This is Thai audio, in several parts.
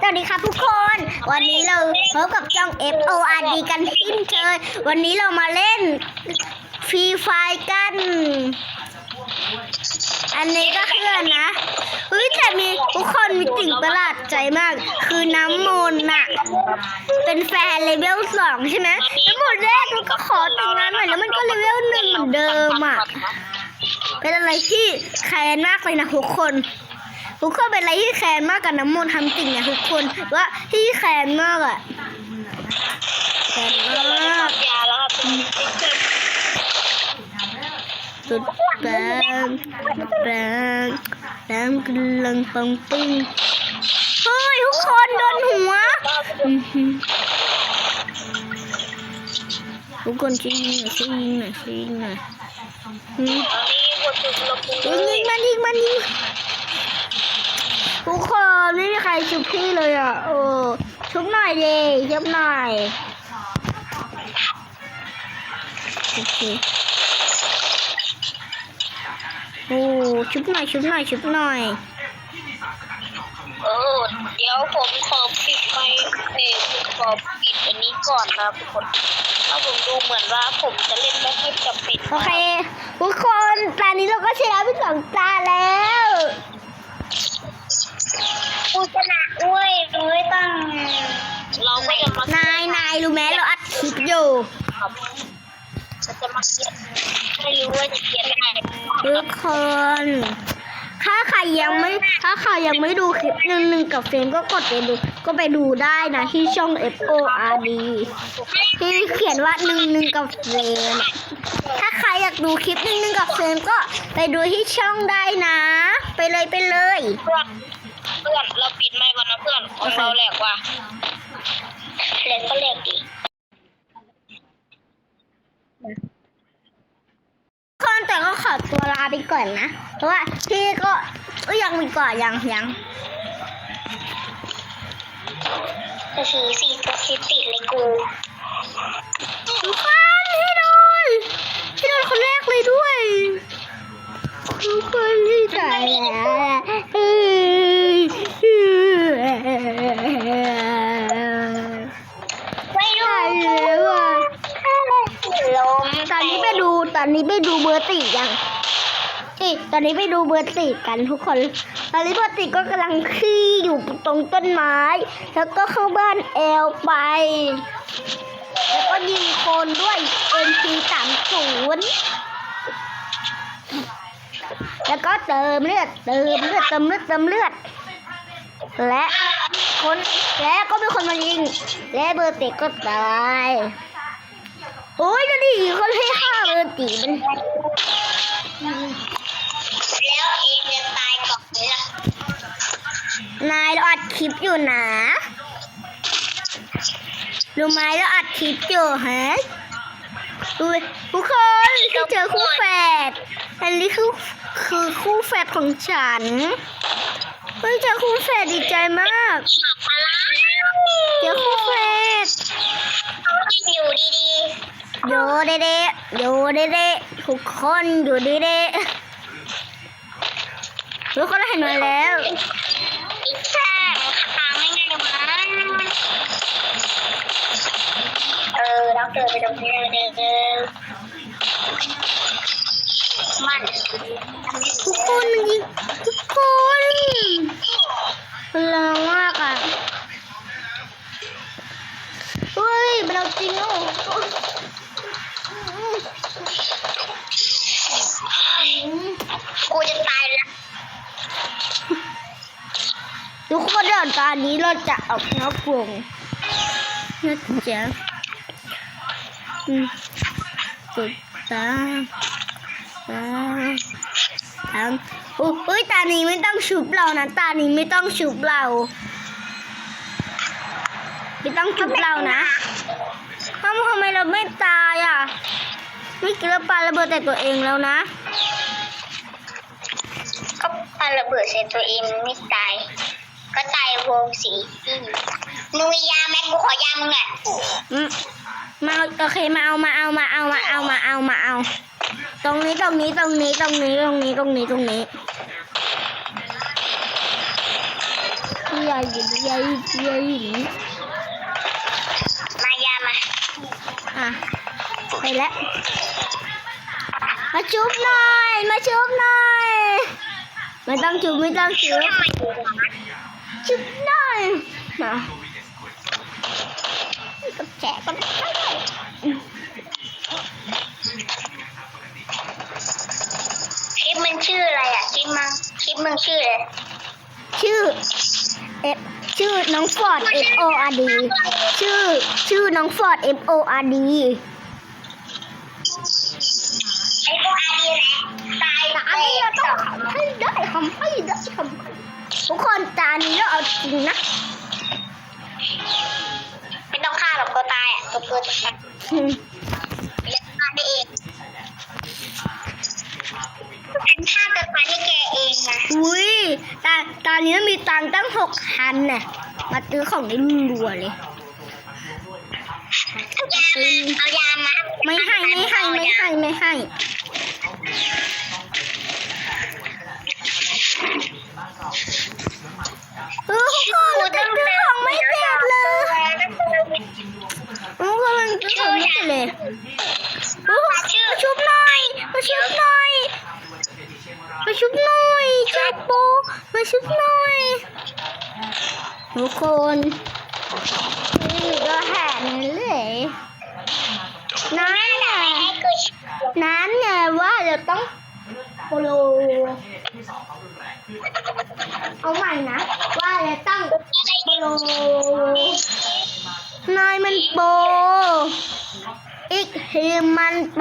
สวัสดีครับทุกคน วันนี้เราพบกับจ้อง F O R D กันเช่นเคยวันนี้เรามาเล่นฟรีไฟกัน อันนี้ก็คือนนะเฮ้ยแต่มีทุกคนมีสิ่งประหลาดใจมาก คือน้ำมนต์น่ะ เป็นแฟนเลเวลสองใช่ไหมแล้วหมดแรกมันก็ขอแต่งงานใหม่แล้วมันก็เลเวลหนึ่งเหมือนเดิมอะเป็นอะไรที่แค้นมากเลยนะทุกคน ทุกคนเป็นอะไรที่แค้นมากกับน้ำมนต์ทำจริงเนี่ยทุกคนว่าที่แค้นมากอะแค้นมากยาแล้วครับสุดแบงแบงแบงกำลังปังปิ้งเฮ้ยทุกคนโดนหัวทุกคนชิงหน่อยชิงหน่อยชิงหน่อยหืมอันนี้กดจุดลบยิงยิงมันยิงมันยิง ทุกคนไม่มีใครชุบพี่เลยอะโอ้ชุบหน่อยดิชุบหน่อยโอเคโอ้ชุบหน่อยชุบหน่อยชุบหน่อยเออเดี๋ยวผมขอปิดไฟเอยผมขอปิดอันนี้ก่อนนะทุกคนถ้าผมดูเหมือนว่าผมจะเล่นไม่ค่อยจำเป็นโอเคทุกคนตอนนี้เราก็ชนะไปสองตาแล้ว ชนะด้วยด้วยตั้งเราก็จะมานายนายรู้ไหมเราอัดคลิปอยู่ครับเราจะมาเขียนไม่รู้ว่าจะเขียนยังไงทุกคน ถ้าใครยังไม่ ถ้าใครยังไม่ดูคลิปหนึ่งหนึ่งกับเฟรมก็กดไปดู ก็ไปดูได้นะที่ช่อง F O R D ที่เขียนว่าหนึ่งหนึ่งกับเฟรม ถ้าใครอยากดูคลิปหนึ่งหนึ่งกับเฟรมก็ไปดูที่ช่องได้นะ ไปเลยไปเลย เพื่อนเพื่อนเราปิดไมค์ก่อนนะเพื่อนของเราแหลกว่ะแหลกก็แหลกดิคนแต่ก็ขอตัวลาไปก่อนนะ เพราะว่าพี่ก็เอ้ยยังมีก่อนยังยังจะสีสี่ตัวคิดติดเลยกู อนนี้ไปดูเบอร์สี่ยังเอ้ยตอนนี้ไปดูเบอร์สี่กันทุกคน ตอนนี้เบอร์สี่ก็กำลังขี้อยู่ตรงต้นไม้ แล้วก็เข้าบ้านแอลไป แล้วก็ยิงคนด้วย NP สามศูนย์แล้วก็เติมเลือด เติมเลือด เติมเลือด เติมเลือด และคนและก็มีคนมายิง และเบอร์ติก็ตาย โอ้ยดูดิคนให้ฆ่าเบอร์ติมันแล้วเองจะตายก่อนไหมล่ะนายเราอัดคลิปอยู่นะรู้ไหมเราอัดคลิปอยู่ฮะดูทุกคนที่เจอคู่แฝดอันนี้คือคือคู่แฝดของฉันเฮ้ยเจอคู่แฝดดีใจมากอะไรเจอคู่แฝดอยู่ดี อยู่เด้ๆอยู่เด้ๆทุกคนอยู่เด้ๆทุกคนเห็นมาแล้วอีกแค่ทางไม่ง่ายมั้งเออเราเกิดไปตรงนี้เลยเออมันทุกคนมันยิงทุกคนมันแรงมากอะเฮ้ยมันเอาจริงอะ กูจะตายแล้วทุกคนเดี๋ยวตอนนี้เราจะออกนอกวงนะจ๊ะอืมสุดตาตาตามโอ้ยตานี้ไม่ต้องชุบเรานะตานี้ไม่ต้องชุบเรา ไม่ต้องชุบเรานะทำทำไมเราไม่ตายอะไม่กินเราปาระเบิดแต่ตัวเองแล้วนะ ก็ปาระเบิดใส่ตัวเองไม่ตาย ก็ตายวงสีอืมมึงมียาไหมกูขอยามึงอะอืมมาเอาโอเคมาเอามาเอามาเอามาเอามาเอามาเอา ตรงนี้ตรงนี้ตรงนี้ตรงนี้ตรงนี้ตรงนี้ตรงนี้ยยายหินยายยายหินมายามาอะไปแล้วมาชุบหน่อย มาชุบหน่อย ไม่ต้องชุบไม่ต้องชุบทำไมถึงชุบหน่อยมากับแฉะกับแฉะคลิปมันชื่ออะไรอะคลิปมึงคลิปมึงชื่ออะไรชื่อเอฟชื่อน้องฟอร์ด F O R D ชื่อ ชื่อน้องฟอร์ด F O R D นี้เราต้องทำให้ได้ทำให้ได้ทำให้ทุกคนตานี้เราเอาจริงนะไม่ต้องฆ่าหรอกตัวตายอะตัวตัวจะตายอืมเลี้ยงฆ่าได้เองฉันฆ่าตัวตายให้แกเองนะอุ้ยตาตานี้มีตังตั้งหกพันน่ะมาซื้อของได้รัวเลยเอายามาไม่ให้ไม่ให้ไม่ให้ไม่ให้เออทุกคนเราซื้อของไม่เสร็จเลยทุกคนมันซื้อของไม่เสร็จเลยโอ้มาชุบหน่อยมาชุบหน่อยมาชุบหน่ อยเจ้าโปมาชุบหน่อยทุกคนนี่ก็แห่เลยนั่นไงให้กูนั้นไงว่าเราต้องโปรเอาใหม่นะ ว่าเราต้องโปรนายมันโป อีกทีมันโป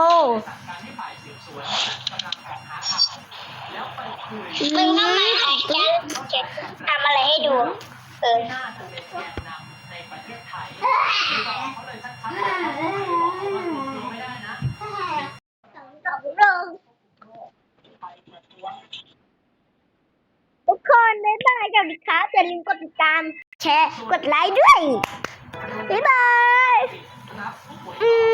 มึงต้องมาหาฉันจะทำอะไรให้ดู เออทุกคนบ๊ายบายกันครับอย่าลืมกดติดตาม แชร์ กดไลค์ด้วย บ๊ายบายอืม